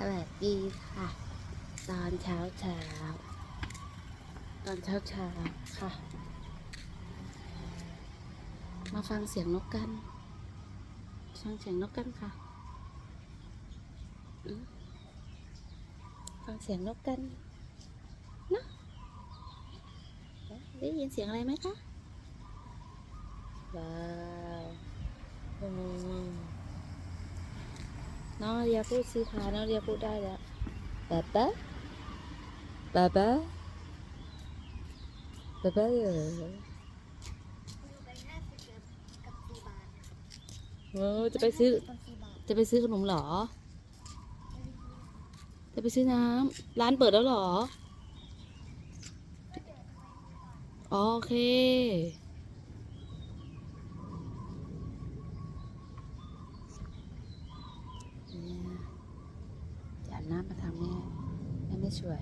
สวัสดีค่ะ ตอนเช้าเช้าตอนเช้าเช้าค่ะ มาฟังเสียงนกกันฟังเสียงนกกันค่ะ ฟังเสียงนกกันเนอะได้ยินเสียงอะไรไหมคะว้าวโอ้น้อง เรียพูดสิคะน้องเรียพูดได้แล้วป๊าป๊าป๊าป๊าป๊าป๊าเหรอเออจะไปซื้อ จะไปซื้อขนมเหรอ จะไปซื้อน้ำร้านเปิดแล้วเหรอ โอเคเนี่ยจะอาบ น้ำมาทำแม่แม่ไม่ช่วย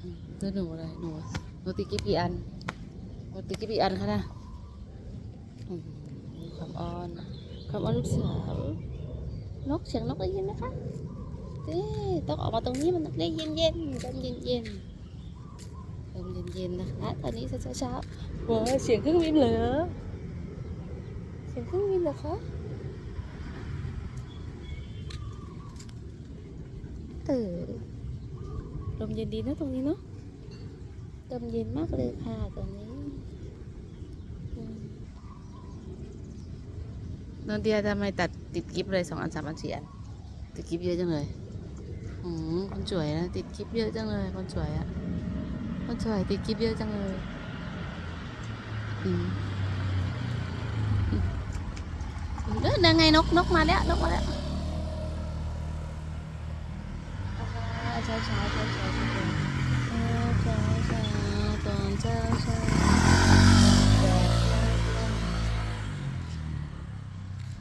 อืมตัวหนูอะไรหนูหนูติดกี่ปีอันหนูติดกี่ปีอันคะนะอืมความอ่อนความอ่อนลูกสาวนกเสียงนกได้ยินไหมคะเอ๊ะต้องออกมาตรงนี้มันได้เย็นเย็นๆลมเย็นเย็นๆลมเย็นเย็นๆนะคะตอนนี้เช้าเช้าๆว้าเสียงเครื่องบินเหรอเสียงเครื่องบินเหรอคะ เออลมเย็นดีนะตรงนี้เนาะลมเย็นมากเลยค่ะตรงนี้อืมนนเดียทำไมตัดติดกิฟเลยสองอันสามอันสี่อันติดกิฟเยอะจังเลยอืมคนสวยนะติดกิฟเยอะจังเลย คนสวยอะคนสวยติดกิฟเยอะจังเลยอืมอืมเออนั่นไงนกนกมาแล้วนกมาแล้ว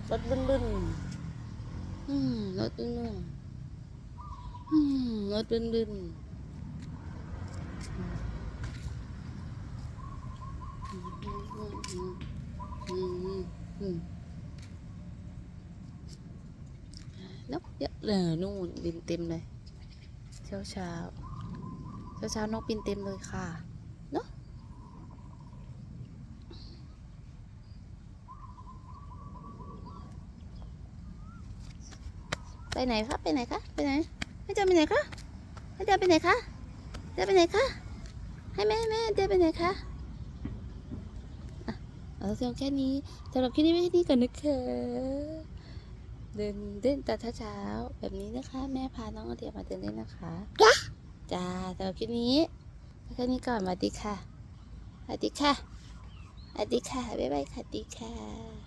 รถบึ้นบึ้นอืมรถบึ้นบึ้นอืมรถบึ้นบึ้นนกเยอะเลยนู่นบินเต็มเลย เช้าเช้าเช้าเช้านกบินเต็มเลยค่ะ ไปไหนคะไปไหนคะไปไหนให้เดินไปไหนคะให้เดินไปไหนคะเดินไปไหนคะให้แม่แม่เดินไปไหนคะอะเอาเสียงแค่นี้สำหรับคลิปนี้ไว้แค่นี้ก่อนนะคะเดินเดินแต่เช้าๆแบบนี้นะคะ แม่พาน้องเดียมาเดินเล่นนะคะจ้าสำหรับคลิปนี้แค่นี้ก่อนสวัสดีค่ะสวัสดีค่ะสวัสดีค่ะบ๊ายบายค่ะสวัสดีค่ะ